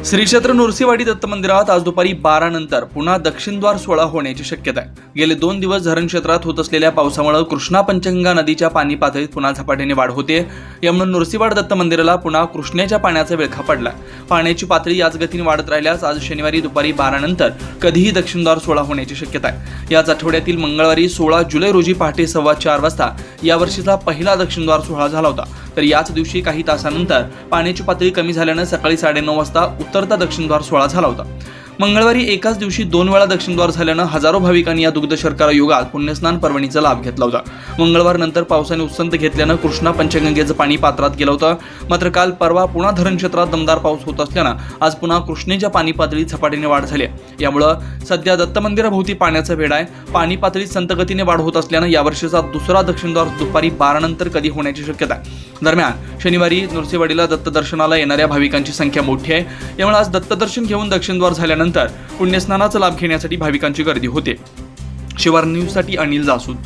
श्री क्षेत्र नृसिंहवाडी दत्त मंदिरात आज दुपारी बारा नंतर पुन्हा दक्षिणद्वार सोहळा होण्याची शक्यता आहे. गेले दोन दिवस धरण क्षेत्रात होत असलेल्या पावसामुळे कृष्णा पंचगंगा नदीच्या पाणी पातळीत पुन्हा झपाट्याने वाढ होते. यामुळे नृसिंहवाड दत्त मंदिराला पुन्हा कृष्णेच्या पाण्याचा विळखा पडला. पाण्याची पातळी याच गतीने वाढत राहिल्यास आज शनिवारी दुपारी बारा नंतर कधीही दक्षिणद्वार सोहळा होण्याची शक्यता आहे. याच आठवड्यातील मंगळवारी सोळा जुलै रोजी पहाटे सव्वा चार वाजता यावर्षीचा पहिला दक्षिणद्वार सोहळा झाला होता. तर याच दिवशी काही तासानंतर पाण्याची पातळी कमी झाल्यानं सकाळी साडेनऊ वाजता उतरता दक्षिणद्वार सोहळा झाला होता. मंगळवारी एकाच दिवशी दोन वेळा दक्षिणद्वार झाल्यानं हजारो भाविकांनी या दुग्ध शर्करा युगात पुण्यस्नान पर्वणीचा लाभ घेतला होता. मंगळवार नंतर पावसाने उत्संत घेतल्यानं कृष्णा पंचगंगेचं पाणी पात्रात गेलं होतं. मात्र काल परवा पुन्हा धरण क्षेत्रात दमदार पाऊस होत असल्यानं आज पुन्हा कृष्णेच्या पाणी पातळीत झपाट्याने वाढ झाली आहे. यामुळं सध्या दत्त मंदिराभोवती पाण्याचा वेढा आहे. पाणी पातळीत संतगतीने वाढ होत असल्यानं यावर्षीचा दुसरा दक्षिणद्वार दुपारी बारानंतर कधी होण्याची शक्यता आहे. दरम्यान शनिवारी नृसिंहवाडीला दत्तदर्शनाला येणाऱ्या भाविकांची संख्या मोठी आहे. यामुळे आज दत्तदर्शन घेऊन दक्षिणद्वार झाल्यानंतर पुण्यस्नानाचा लाभ घेण्यासाठी भाविकांची गर्दी होते. शिवार न्यूजसाठी अनिल जासूद.